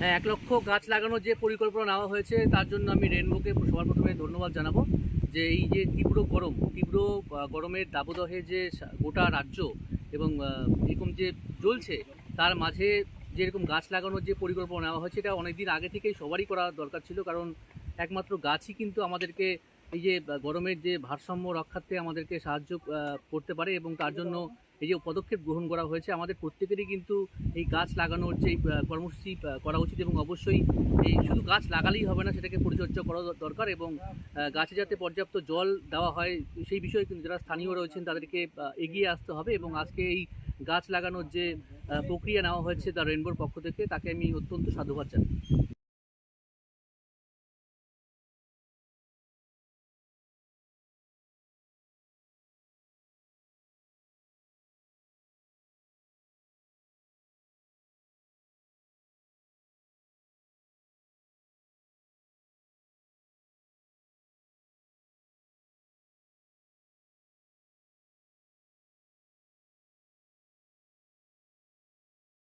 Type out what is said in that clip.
হ্যাঁ এক লক্ষ গাছ লাগানোর যে পরিকল্পনা নেওয়া হয়েছে, তার জন্য আমি রেনবোকে সবার প্রথমে ধন্যবাদ জানাব যে এই যে তীব্র গরম, তীব্র গরমের দাবদহে যে গোটা রাজ্য এবং এরকম যে জ্বলছে, তার মাঝে যেরকম গাছ লাগানোর যে পরিকল্পনা নেওয়া হয়েছে, এটা অনেকদিন আগে থেকেই সবারই করা দরকার ছিল, কারণ একমাত্র গাছই কিন্তু আমাদেরকে এই যে গরমের যে ভারসাম্য রক্ষার্থে আমাদেরকে সাহায্য করতে পারে এবং তার জন্য এই যে পদক্ষেপ গ্রহণ করা হয়েছে, আমাদের প্রত্যেকেরই কিন্তু এই গাছ লাগানোর যে কর্মসূচি করা উচিত এবং অবশ্যই এই শুধু গাছ লাগালেই হবে না, সেটাকে পরিচর্যা করা দরকার এবং গাছে যাতে পর্যাপ্ত জল দেওয়া হয়, সেই বিষয়ে কিন্তু যারা স্থানীয় রয়েছেন তাদেরকে এগিয়ে আসতে হবে এবং আজকে এই গাছ লাগানোর যে প্রক্রিয়া নেওয়া হয়েছে দ্য রেনবোর পক্ষ থেকে, তাকে আমি অত্যন্ত সাধুবাদ জানাই।